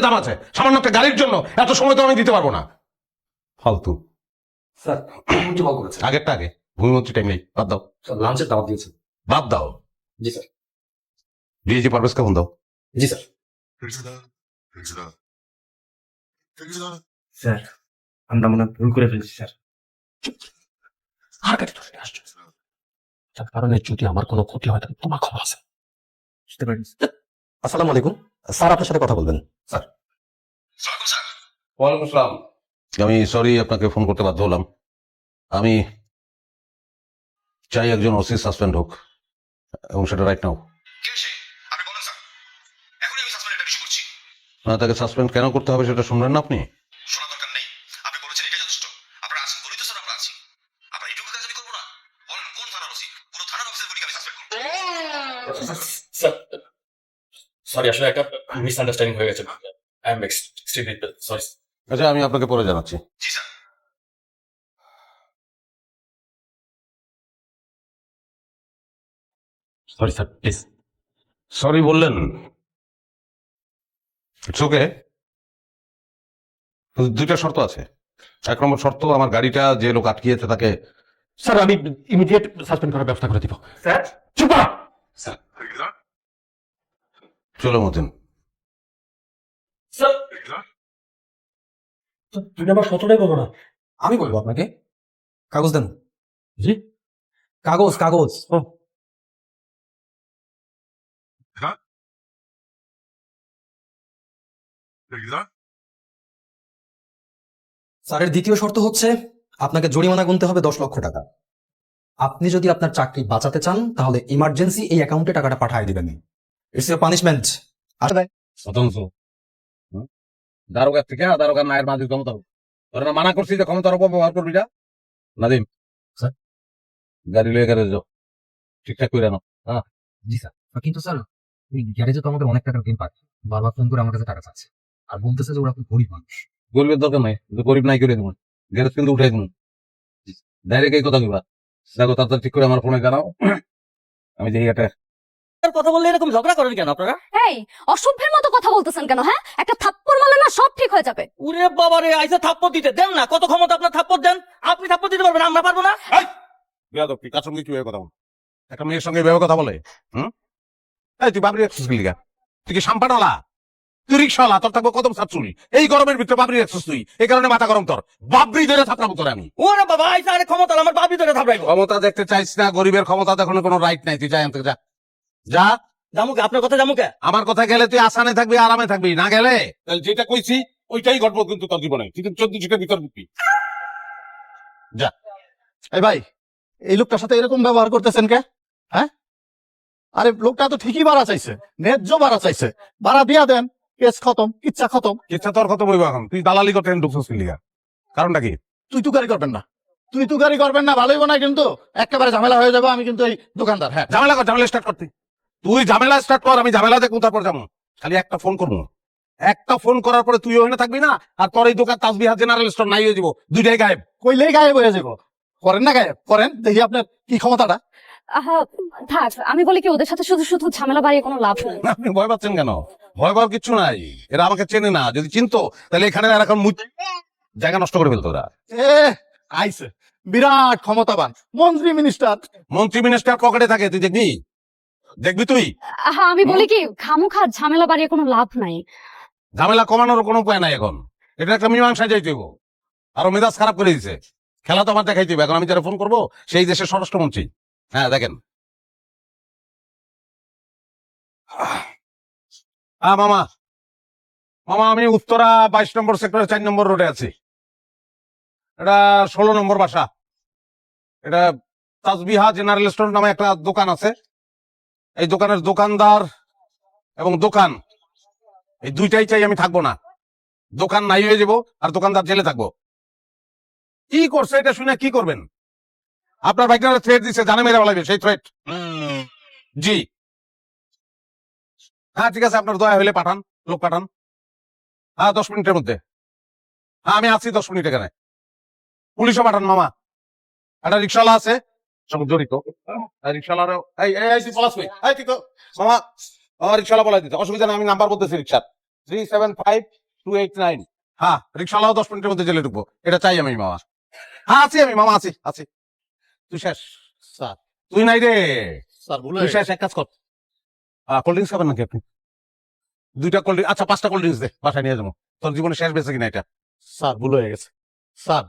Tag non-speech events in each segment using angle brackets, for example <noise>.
দাম আছে। সামান্য একটা গাড়ির জন্য এত সময় তো আমি দিতে পারব না। ফালতু। স্যার ভূমিমন্ত্রী কল করেছে। আগেরটা আগে। ভূমিমন্ত্রী টাইম নেই। বাদ দাও। স্যার লাঞ্চের দাওয়াত দিয়েছে। বাদ দাও। জি স্যার। ডিএজি পারভেজকে ফোন দাও। জি স্যার। স্যার আমরা মনে ভুল করে ফেলেছি স্যার। আর গাড়ি ধরে আসছো? তার কারণে যদি আমার কোনো ক্ষতি হয় তাহলে তোমার খবর আছে। বুঝতে পারি আসসালামু আলাইকুম। স্যার আপনার সাথে কথা বলবেন। স্যার। ওয়ালাইকুম আসসালাম। আমি সরি আপনাকে ফোন করতে বাধ্য হলাম। আমি চাই একজন ওসি সাসপেন্ড হোক এবং সেটা রাইট নাও না তাকে সাসপেন্ড কেন করতে হবে সেটা শুনলেন না আপনি শোনা দরকার নেই আপনি বলেছেন এটা যথেষ্ট আপনারা আছেন বলেই তো স্যার আমরা আছি আপনার এইটুকু কাজ আমি করব না বলেন কোন থানার ওসি পুরো থানার অফিসের গুলিকে আমি সাসপেন্ড করব স্যার সরি আসলে একটা মিসআন্ডারস্ট্যান্ডিং হয়ে গেছে। আই এম এক্সট্রিমলি সরি আচ্ছা আমি আপনাকে পরে জানাচ্ছি। জি sir. Sorry sir please sorry বললেন। ইটস ওকে দুইটা শর্ত আছে। এক নম্বর শর্ত আমার গাড়িটা যে লোক আটকিয়েছে তাকে স্যার আমি ইমিডিয়েট সাসপেন্ড করার ব্যবস্থা করে দিব। স্যার? চুপ কর! চলো মতিন। স্যার! তুমি আবার সতটাই বলো না। আমি বলব আপনাকে। কাগজ দেন। জি? কাগজ কাগজ। স্যারের দ্বিতীয় শর্ত হচ্ছে আপনাকে জরিমানা গুনতে হবে দশ লক্ষ টাকা। আপনি যদি আপনার চাকরি বাঁচাতে চান তাহলে ইমার্জেন্সি এই অ্যাকাউন্টে টাকাটা পাঠিয়ে দিবেন। ইটস ইউর পানিশমেন্ট আচ্ছা স্বতন্ত্র দারোগার থেকে দারোগার নায়ের মাঝে ক্ষমতা তোরা না মানা করছি যে ক্ষমতার অপব্যবহার করবি না? নাদিম। স্যার। গাড়ি লয়ে গ্যারেজ যাও। ঠিকঠাক করে আনো জি স্যার। কিন্তু স্যার ওই গ্যারেজে তো আমাদের অনেক টাকার গেম পাচ্ছে। বারবার ফোন করে আমার কাছে টাকা চাচ্ছে। আর বলতেছে যে ওরা খুব গরিব মানুষ। গরিবের দরকার নাই। গরিব নাই করে দেবো গ্যারেজ কিন্তু উঠাই দেবো ডাইরেক্ট এই কথা কইবা। দেখো তাড়াতাড়ি ঠিক করে আমার ফোনে জানাও আমি দেখি একটা কথা বললে এরকম ঝগড়া করেন কেন আপনারা? এই অসভ্যের মতো কথা বলতেছেন কেন হ্যাঁ? একটা থাপ্পড় মারলে না সব ঠিক হয়ে যাবে। উরে বাবা রে আইসা থাপ্পড় দিতে। দেন না কত ক্ষমতা আপনার থাপ্পড় দেন? আপনি থাপ্পড় দিতে পারবেন আমরা পারব না। বেয়াদব তুই কার সঙ্গে কীভাবে কথা বল? একটা মেয়ের সঙ্গে এভাবে কথা বলে হুম? এই তুই বাবরি এক্সেস লিগা তুই কি তুই রিক্সাওয়ালা তোর থাকব কদম সাতচুরি এই গরমের ভিতরে বাবরি এক্সেস তুই এই কারণে মাথা গরম তোর। বাবরি ধরে থাকলাম তোর আমি। ওরে বাবা আইসা আরে ক্ষমতা আমার বাবি ধরে থাপড়াইবো। ক্ষমতা দেখতে চাইছ না গরিবের ক্ষমতা দেখানোর কোনো রাইট নাই তুই যাই আনতে যা। যা। জামুকে আপনার কথা জামুকে আমার কথা গেলে তুই আসানে থাকবি আরামে থাকবি না গেলে? তাহলে যেটা কইছি ওইটাই ঘটবো কিন্তু তোর জীবনে। তুই কিন্তু চোদ্দ ভিতর ঢুকবি। এই ভাই এই লোকটার সাথে এরকম ব্যবহার করতেছেন কে? হ্যাঁ? আরে লোকটা তো ঠিকই ভাড়া চাইছে ন্যায্য ভাড়া চাইছে। ভাড়া দিয়া দেন কেস খতম ইচ্ছা খতম। ইচ্ছা তোর কত বইব এখন। তুই দালালি করতে ঢুকছিস লিগা? কারণটা কি? তুই তো গাড়ি করবেন না। তুই তো গাড়ি করবেন না ভালোই না কিন্তু। একেবারে ঝামেলা হয়ে যাবে আমি কিন্তু এই দোকানদার হ্যাঁ। ঝামেলা কর ঝামেলা স্টার্ট করতে। তুই ঝামেলা স্টার্ট কর আমি ঝামেলা দেখব তারপর যাব? খালি একটা ফোন করব। একটা ফোন করার পরে তুই ওখানে থাকবি না আর তোর এই দোকান তাজবিহার জেনারেল স্টোর নাই হয়ে যাব। দুইটাই গায়েব। কইলেই গায়েব হয়ে যাব। করেন না গায়েব? করেন দেখি আপনার কি ক্ষমতাটা। থাক আমি বলি কি ওদের সাথে শুধু শুধু ঝামেলা বাড়িয়ে কোনো লাভ নেই। আপনি ভয় পাচ্ছেন কেন? ভয় পাওয়ার কিচ্ছু নাই। এরা আমাকে চেনে না। যদি চিনতো তাহলে এখানে আর এখন জায়গা নষ্ট করে ফেলতো ওরা। এ আইছে। বিরাট ক্ষমতাবান। মন্ত্রী মিনিস্টার মন্ত্রী মিনিস্টার পকেটে থাকে তুই দেখবি? দেখবি তুই? আহা আমি বলি কি খামুখা ঝামেলা বাড়িয়ে কোনো লাভ নাই। ঝামেলা কমানোর কোনো উপায় নাই এখন। এটা একটা মীমাংসা যাইতে হইব। আরও মেজাজ খারাপ করে দিছে। খেলা তো আমার দেখাইতে হবে। এখন আমি যারা ফোন করব সেই দেশের স্বরাষ্ট্রমন্ত্রী। হ্যাঁ দেখেন। হ্যাঁ মামা। মামা আমি উত্তরা বাইশ নম্বর সেক্টরের চার নম্বর রোডে আছি। এটা ষোলো নম্বর বাসা। এটা তাজবিহা জেনারেল স্টোর নামে একটা দোকান আছে। এই দোকানের দোকানদার এবং দোকান, এই দুইটাই চাই আমি থাকব না। দোকান নাই হয়ে যাব আর দোকানদার জেলে থাকব। কি করছে এটা শুনে কি করবেন? আপনার বাইকটা থ্রেট দিচ্ছে জানে মেরে বলাইবে সেই থ্রেট জি। হ্যাঁ ঠিক আছে, আপনার দয়া হইলে পাঠান, লোক পাঠান। হ্যাঁ দশ মিনিটের মধ্যে। হ্যাঁ আমি আছি দশ মিনিট এখানে। পুলিশও পাঠান, মামা। একটা রিক্সাওয়ালা আছে জড়িত হ্যাঁ, রিক্সাওয়ালারও এই এই এই তুই পলাশ এই তুই তো- মামা আমার রিক্সাওয়ালা বলাই দিতে। অসুবিধা নেই আমি নাম্বার বলতেছি রিক্সার। Three seven five two eight nine হ্যাঁ রিক্সাওয়ালাও দশ মিনিটের মধ্যে জেলে ঢুকবো। এটা চাই আমি মামা। হ্যাঁ আছি আমি মামা আছি আছি। তুই শেষ স্যার। তুই নাই রে। স্যার ভুল তুই শেষ এক কাজ কর। কোল্ড ড্রিঙ্কস খাবেন নাকি আপনি? দুইটা কোল্ড আচ্ছা পাঁচটা কোল্ড ড্রিঙ্কস দে বাসায় নিয়ে যাব। তোর জীবনে শেষ বেঁচে কিনা এটা? স্যার ভুল হয়ে গেছে। স্যার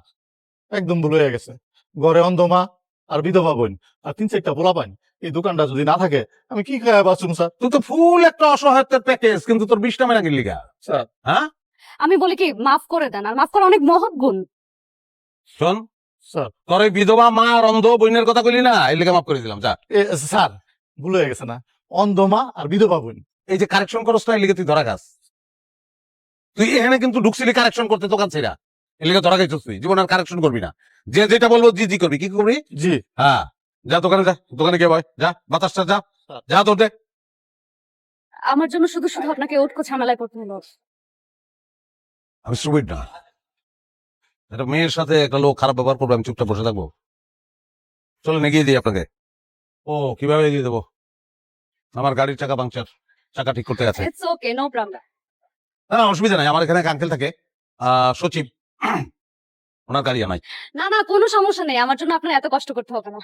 একদম ভুল হয়ে গেছে। ঘরে অন্ধমা আর বিধবা বোন আর তিন চারটা পোলা পাইন এই দোকানটা যদি না থাকে আমি কি খাই বাঁচুম স্যার? তুই তো ফুল একটা অসহায়ত্বের প্যাকেজ কিন্তু তোর বিশটা মেনা গেলি গা স্যার। হ্যাঁ? আমি বলি কি মাফ করে দেন আর মাফ করা অনেক মহৎ গুণ। শোন। স্যার। তোর ওই বিধবা মা আর অন্ধ বোনের কথা কইলি না? এই লেগে মাফ করে দিলাম যা। এ, স্যার ভুল হয়ে গেছে না। অন্ধ মা আর বিধবা বোন। এই যে কারেকশন করস না এই লেগে তুই ধরা খাস। তুই এখানে কিন্তু ঢুকছিলি কারেকশন করতে দোকান ছেড়া। এই লেগে ধরা খাইছিস তুই। জীবন আর কারেকশন করবি না। যে যেটা বলব জি জি করবি। কি করবি? জি। হ্যাঁ। যা দোকানে যা। দোকানে গিয়ে বয়। যা বাতাসটা যা। যা তোর দে। আমার জন্য শুধু শুধু আপনাকে উটকো ঝামেলায় পড়তে হলো। আমি স্টুপিড না। একটা মেয়ের সাথে একটা লোক খারাপ ব্যবহার করবে আমি চুপচাপ বসে থাকব। চলে এগিয়ে দিই আপনাকে। ও কীভাবে এগিয়ে দেবো? আমার গাড়ির চাকা পাংচার। চাকা ঠিক করতে গেছে। ইটস ওকে নো প্রবলেম না না অসুবিধা নাই। আমার এখানে এক আঙ্কেল থাকে। আহ, সচিব। <coughs> ওনার গাড়ি আনাই না না কোনো সমস্যা নেই। আমার জন্য আপনার এত কষ্ট করতে হবে না।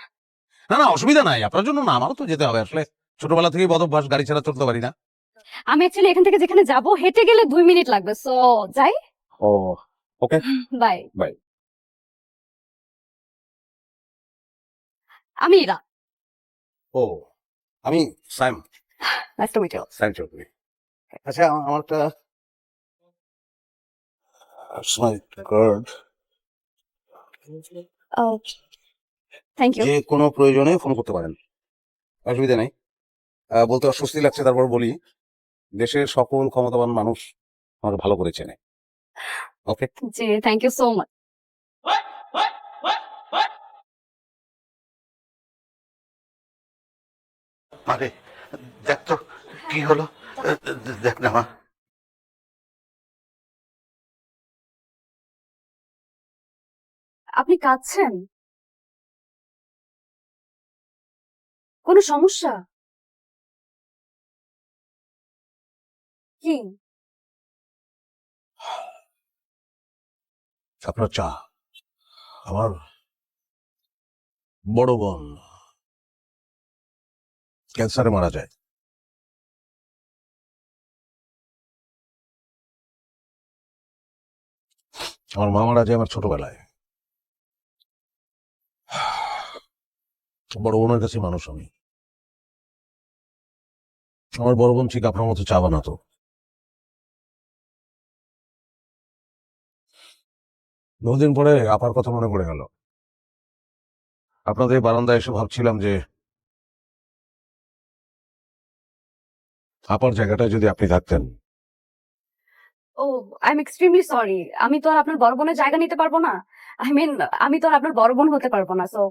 না না অসুবিধা নাই। আপনার জন্য না আমারও তো যেতে হবে। আসলে ছোটবেলা থেকেই গাড়ি ছাড়া চলতে পারি না। আমি অ্যাকচুয়ালি এখান থেকে যেখানে যাব হেঁটে গেলে দুই মিনিট লাগবে। সো যাই। ও ওকে। বাই। Bye. আমি ইরা। ও আমি Saim. Nice to meet you Saim Chowdhury. আচ্ছা আমার একটা স্মাইল কার্ড থ্যাংক ইউ যে কোনো প্রয়োজনে ফোন করতে পারেন। অসুবিধা নেই। বলতে অস্বস্তি লাগছে তারপর বলি দেশের সকল ক্ষমতাবান মানুষ আমাকে ভালো করে চেনে। ওকে জি থ্যাংক ইউ সো মাচ আরে দেখ তো কি হলো? দেখ না মা। আপনি কাঁদছেন? কোনো সমস্যা? কি? আপনার চা, আমার বড় বোন। ক্যান্সারে মারা যায়। আমার মা মারা যায় আমার ছোটবেলায়। বড় বোনের কাছে মানুষ আমি। আমার বড় বোন ঠিক আপনার মতো চা বানাতো বহুদিন পরে আপার কথা মনে পড়ে গেল। আপনাদের বারান্দায় এসে ভাবছিলাম যে আপার জায়গাটায় যদি আপনি থাকতেন। ও আই এম এক্সট্রিমলি সরি আমি তো আর আপনার বড় বোনের জায়গা নিতে পারব না। আই মিন আমি তো আর আপনার বড় বোন হতে পারব না সো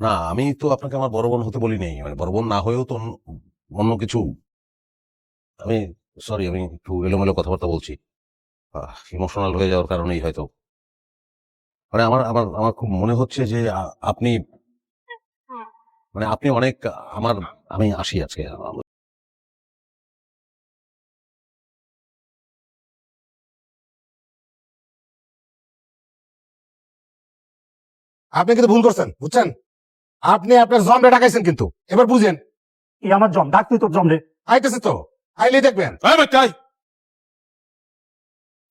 না, আমি তো আপনাকে আমার বড় বোন হতে বলি নেই মানে বড় বোন না হয়েও তো অন্য- কিছু। আমি সরি আমি একটু এলোমেলো কথাবার্তা বলছি। ইমোশনাল হয়ে যাওয়ার কারণেই হয়তো। মানে আমার আমার আমার খুব মনে হচ্ছে যে আপনি মানে আপনি অনেক আমার, আমি আসি আজকে। আপনি কিন্তু ভুল করছেন, বুঝছেন? আপনি আপনার জমরে ডাকাইছেন কিন্তু। এবার বুঝেন। এই আমার জম ডাক তুই তোর জম রে আইতেছে তো। আইলে দেখবেন। এই বাচ্চাই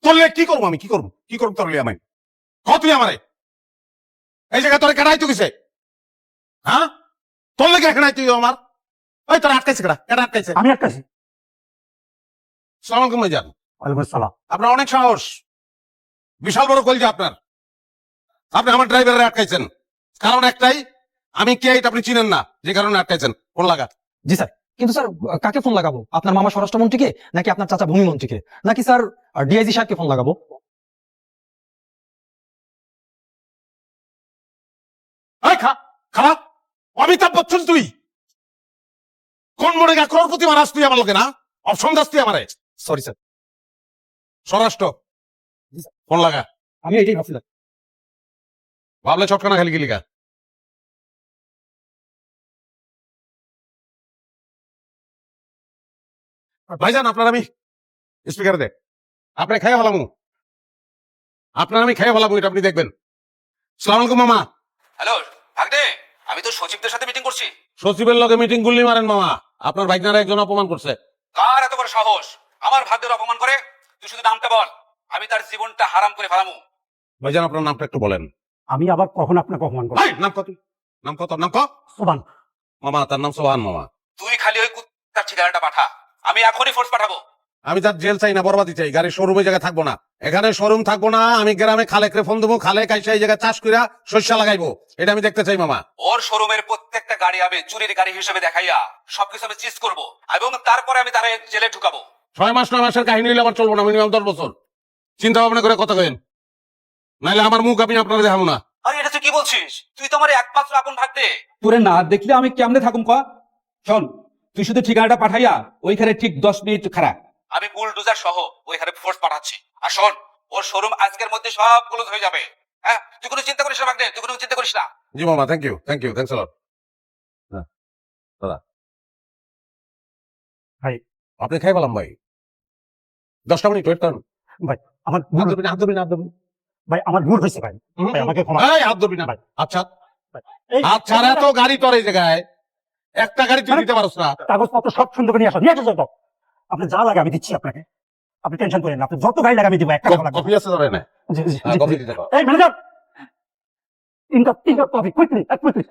তোরলে কি করব আমি? কি করব? কি করব তোরলে আমি ক তুই আমারে। এই জায়গায় তোরে কেডাই তো গেছে? হ্যাঁ? তোর লেগে এখানে তুই আমার? ওই তোর আটকাইছে কেডা? কেডা আটকাইছে? আমি একটা সালাম আলাইকুম ভাইজান। ওয়ালাইকুম আসসালাম। আপনার অনেক সাহস। বিশাল বড় কলজা আপনার। আপনি আমার ড্রাইভারে আটকাইছেন। কারণ একটাই আমি কে এটা আপনি চিনেন না? যে কারণে আটকাইছেন। ফোন লাগা। জি স্যার। কিন্তু স্যার কাকে ফোন লাগাবো? আপনার মামা স্বরাষ্ট্রমন্ত্রীকে নাকি আপনার চাচা ভূমি মন্ত্রীকে নাকি স্যার ডিআইজি সাহেবকে ফোন লাগাবো? খারাপ অমিতাভ বচ্চন তুই! কোন মনে গা করোড়পতি মারাস তুই আমার লোকে না? অপশন দাস তুই আমারে। সরি স্যার স্বরাষ্ট্র। ফোন লাগা। আমি এটাই ভাবছিলাম। ভাবলে ছটকানা খেলি গেলিগা ভাইজান আপনার আমি স্পিকারে দে। আপনি খেয়ে ফেলামু। আপনার আমি খেয়ে ফেলামু এটা আপনি দেখবেন। সালাম আলাইকুম মামা। হ্যালো ভাগদে আমি তো সচিবদের সাথে মিটিং করছি। সচিবের লগে মিটিং গুল্লি মারেন মামা। আপনার ভাইনারা একজন অপমান করছে। কার এত বড় সাহস? আমার ভাগ্যের অপমান করে তুই শুধু নামটা বল। আমি তার জীবনটা হারাম করে ফেলামু। ভাইজান আপনার নামটা একটু বলেন। আমি আবার কখন আপনাকে অপমান করব? নাম কত? নাম কত? নাম কত সোবান মামা তার নাম সোহান মামা। তুই খালি ওই কুত্তার ঠিকানাটা পাঠা। আমি এখনই ফোর্স পাঠাবো। আমি তার জেল চাই না বরবাদি চাই গাড়ির শোরুমে জায়গায় থাকব না। এখানে শোরুম থাকব না আমি গ্রামে খালেকরে ফোন দেবো খালে কাইসা এই জায়গায় চাষ কইরা শস্য লাগাইবো। এটা আমি দেখতে চাই মামা। ওর শোরুমের প্রত্যেকটা গাড়ি আমি চুরির গাড়ি হিসেবে দেখাইয়া সবকিছু আমি চিজ করব এবং তারপরে আমি তারে জেলে ঢুকাবো। ছয় মাস নয় মাসের কাহিনী হইলে আমার চলবো না মিনিমাম দশ বছর। চিন্তা ভাবনা করে কথা কেন নাইলে আমার মুখ আমি আপনারা দেখাবো না। আরে এটা তুই কি বলছিস? তুই তো আমার একমাত্র আপন ভাগতে তোরে না দেখলে আমি কেমনে থাকুম ক? শোন তুই শুধু ঠিকানাটা পাঠাইয়া ওইখানে ঠিক দশ মিনিট খারা আমি বুলডোজার সহ ওইখানে ফোর্স পাঠাচ্ছি। আর শোন ওর শোরুম আজকের মধ্যে সব ক্লোজ হয়ে যাবে। হ্যাঁ? তুই কোনো চিন্তা করিস না ভাগতে তুই কোনো চিন্তা করিস না। জি মামা thank you thank you thanks lot দাদা। ভাই। আপনি খাই পেলাম ভাই। দশটা মিনিট ওয়েট করেন। আমার হাত ভুল- ধরবি না হাত ধরবি না হাত ধরবি ভাই আমার ভুল হয়েছে ভাই। ভাই আমাকে ক্ষমা এই, হাত ধরবি না ভাই। আচ্ছা। আচ্ছা রে তো গাড়ি তোর এই জায়গায়? একটা গাড়ি তুই দিতে পারস না। কাগজপত্র সব সুন্দর করে নিয়ে আসো নিয়ে আসো যত। আপনি যা লাগে আমি দিচ্ছি আপনাকে। আপনি টেনশন করেন না আপনি যত গাড়ি লাগে আমি দিব একটা লাগবে। কফি আছে ধরে না জি, জি, হ্যাঁ, কফি দিতে পারো। এই ম্যানেজার তিন কাপ কফি কুইকলি এক কুইকলি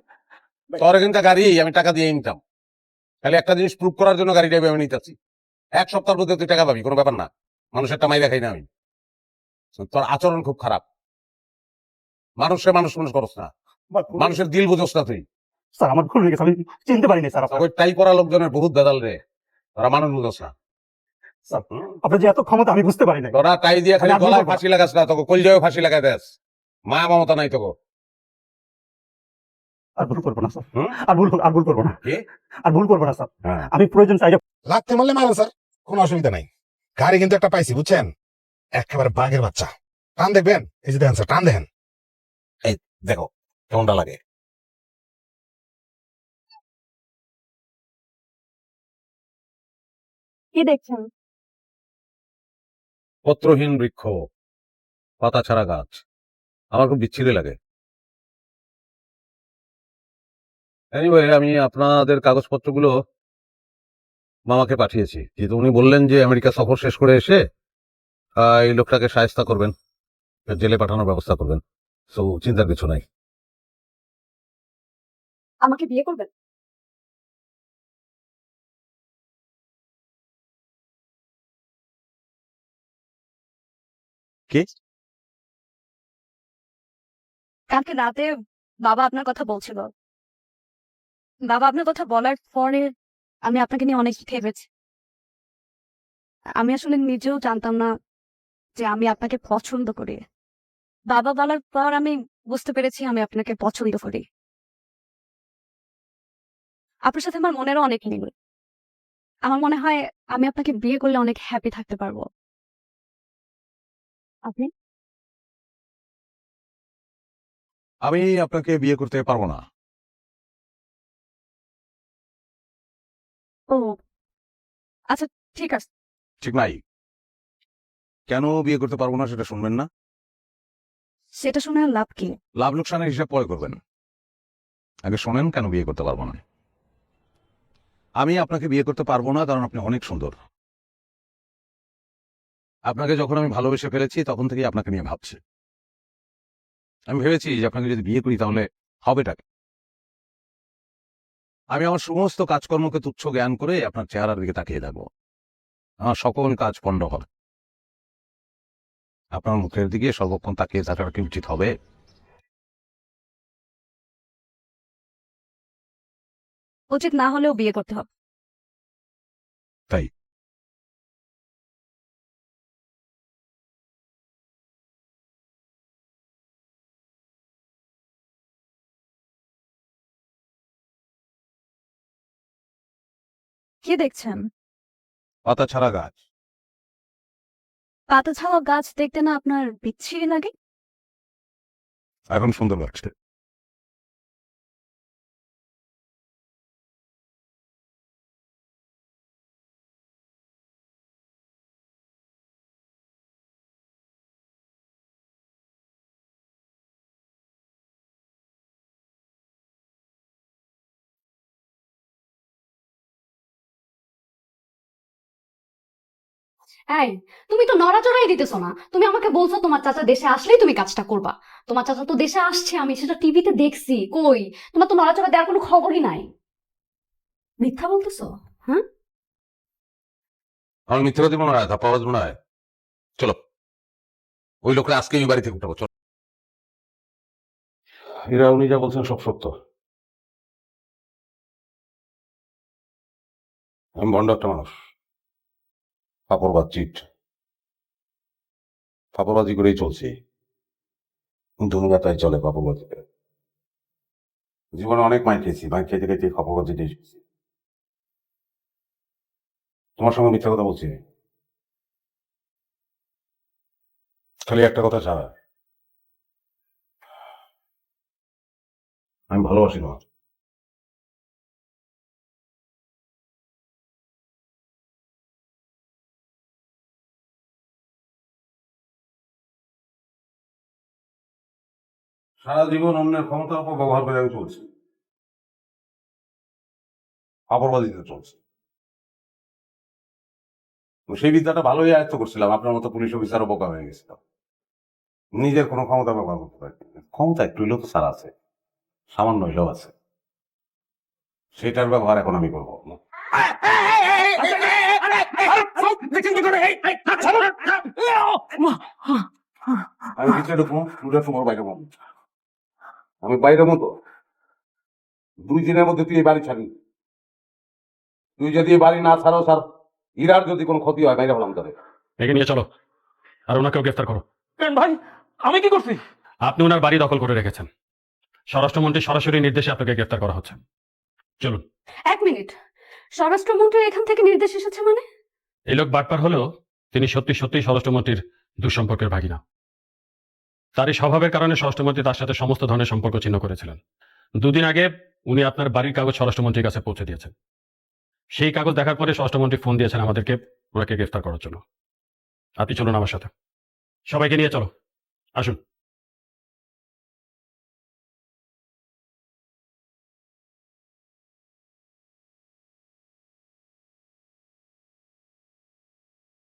তোর কিন্তু গাড়ি আমি টাকা দিয়ে নিতাম খালি একটা জিনিস প্রুভ করার জন্য গাড়ি গাড়িটা আমি নিতেছি। এক সপ্তাহের মধ্যে তুই টাকা পাবি কোনো ব্যাপার না। মানুষের টামাই দেখাই না আমি। তোর আচরণ খুব খারাপ। মানুষের মানুষ মানুষ করস না। মানুষের দিল বুঝোস না তুই। স্যার আমার ভুল হয়ে গেছে আমি চিনতে পারিনি স্যার আপনার। ওই টাই করা লোকজনের বহুত বেদাল রে। তোরা মানুষ বুঝোস না স্যার আপনার যে এত ক্ষমতা আমি বুঝতে পারি না তোরা টাই দিয়ে খালি গলায় ফাঁসি লাগাস না তোকে কলজায় ফাঁসি লাগাই দেস। মায়া মমতা নাই তোকে। আর ভুল করব না স্যার। আর ভুল আর ভুল করব না। আর ভুল করব না স্যার। হ্যাঁ। আমি প্রয়োজন চাইলে লাগতে মারলে মারেন স্যার। কোনো অসুবিধা নাই। গাড়ি কিন্তু একটা পাইছি বুঝছেন? একেবারে বাঘের বাচ্চা। টান দেখবেন? এই যে দেখেন স্যার টান দেখেন। এই দেখো কেমনটা লাগে? কি দেখছেন? পত্রহীন বৃক্ষ পাতা ছাড়া গাছ। আমার খুব বিচ্ছিরি লাগে। এনিওয়ে আমি আপনাদের কাগজপত্রগুলো মামাকে পাঠিয়েছি। যেহেতু উনি বললেন যে আমেরিকা সফর শেষ করে এসে এই লোকটাকে সায়স্তা করবেন জেলে পাঠানোর ব্যবস্থা করবেন। সো চিন্তার কিছু নাই। আমাকে বিয়ে করবেন? কে? কালকে রাতে বাবা আপনার কথা বলছিল। বাবা আপনার কথা বলার পরে আমি আপনাকে নিয়ে অনেক ভেবেছি। আমি আসলে নিজেও জানতাম না যে আমি আপনাকে পছন্দ করি। বাবা বলার পর আমি বুঝতে পেরেছি আমি আপনাকে পছন্দ করি। আপনার সাথে আমার মনেরও অনেক মিল। আমার মনে হয় আমি আপনাকে বিয়ে করলে অনেক হ্যাপি থাকতে পারব। আপনি? আমি আপনাকে বিয়ে করতে পারব না। ও আচ্ছা ঠিক আছে। ঠিক নাই। কেন বিয়ে করতে পারব না সেটা শুনবেন না? সেটা শুনে আর লাভ কি? লাভ লোকসানের হিসাব পরে করবেন। আগে শোনেন কেন বিয়ে করতে পারব না। আমি আপনাকে বিয়ে করতে পারব না কারণ আপনি অনেক সুন্দর। আপনাকে যখন আমি ভালোবেসে ফেলেছি তখন থেকেই আপনাকে নিয়ে ভাবছি। আমি ভেবেছি যে আপনাকে যদি বিয়ে করি তাহলে হবেটা? আমি আমার সমস্ত কাজকর্মকে তুচ্ছ জ্ঞান করে আপনার চেহারার দিকে তাকিয়ে থাকব। আমার সকল কাজ পণ্ড হবে। আপনার মুখের দিকে সর্বক্ষণ তাকিয়ে থাকাটা কি উচিত হবে? উচিত না হলেও বিয়ে করতে হবে। তাই? কি দেখছেন? পাতা ছাড়া গাছ। পাতা ছাড়া গাছ দেখতে না আপনার বিচ্ছিরি লাগে? এখন সুন্দর লাগছে। এই তুমি তো নড়াচড়াই দিতেছো না। তুমি আমাকে বলছো তোমার চাচা দেশে আসলেই তুমি কাজটা করবা। তোমার চাচা তো দেশে আসছে আমি সেটা টিভিতে দেখছি কই? তোমার তো নড়াচড়া দেওয়ার কোনো খবরই নাই। মিথ্যা বলতেছো? আমি মিথ্যে দিব না ধাপ্পা বাজবো না। চলো। ওই লোকরা আজকে এই বাড়ি থেকে উঠাবো চলো। এরা উনি যা বলছেন সব সত্য। আমি বন্ড একটা মানুষ। পাপড়বাজ চিট পাপড়বাজি করেই চলছি। দুনিয়া তাই চলে পাপড়বাজিতে জীবনে অনেক মাই খেয়েছি মাই খেতে খেতে পাপড়বাজি দিয়ে তোমার সঙ্গে মিথ্যা কথা বলছি। খালি একটা কথা ছাড়া। আমি ভালোবাসি তোমার সারা জীবন অন্যের ক্ষমতার উপর ব্যবহার করে আমি চলছি। আবরবাদিতে চলছে। সেই বিদ্যাটা ভালোই আয়ত্ত করছিলাম। আপনার মতো পুলিশ অফিসারও বোকা হয়ে গেছিলাম। নিজের কোনো ক্ষমতা ব্যবহার করতে পারি ক্ষমতা একটু হইলেও তো সারা আছে। সামান্য হইলেও আছে। সেটার ব্যবহার এখন আমি করব। আমি ঢুকবো দুটা তোমার বাইরে আমি বাইরে মতো। দুই দিনের মধ্যে তুই এই বাড়ি ছাড়ি তুই যদি এই বাড়ি না ছাড়ো স্যার ইরার যদি কোনো ক্ষতি হয় বাইরে বললাম তোরে। একে নিয়ে চলো। আর ওনাকেও গ্রেফতার করো। কেন ভাই? আমি কি করছি? আপনি ওনার বাড়ি দখল করে রেখেছেন। স্বরাষ্ট্রমন্ত্রী সরাসরি নির্দেশে আপনাকে গ্রেফতার করা হচ্ছে। চলুন। এক মিনিট। স্বরাষ্ট্রমন্ত্রী এখান থেকে নির্দেশ এসেছে মানে? এই লোক বাটপার হলেও তিনি সত্যি সত্যি স্বরাষ্ট্রমন্ত্রীর দুঃসম্পর্কের ভাগিনা। তার এই স্বভাবের কারণে স্বরাষ্ট্রমন্ত্রী তার সাথে সমস্ত ধরনের সম্পর্ক ছিন্ন করেছিলেন। দুদিন আগে উনি আপনার বাড়ির কাগজ স্বরাষ্ট্রমন্ত্রীর কাছে পৌঁছে দিয়েছেন। সেই কাগজ দেখার পরে স্বরাষ্ট্রমন্ত্রী ফোন দিয়েছেন আমাদেরকে, ওনাকে গ্রেফতার করার জন্য। আপনি চলুন আমার সাথে। সবাইকে নিয়ে চলো। আসুন।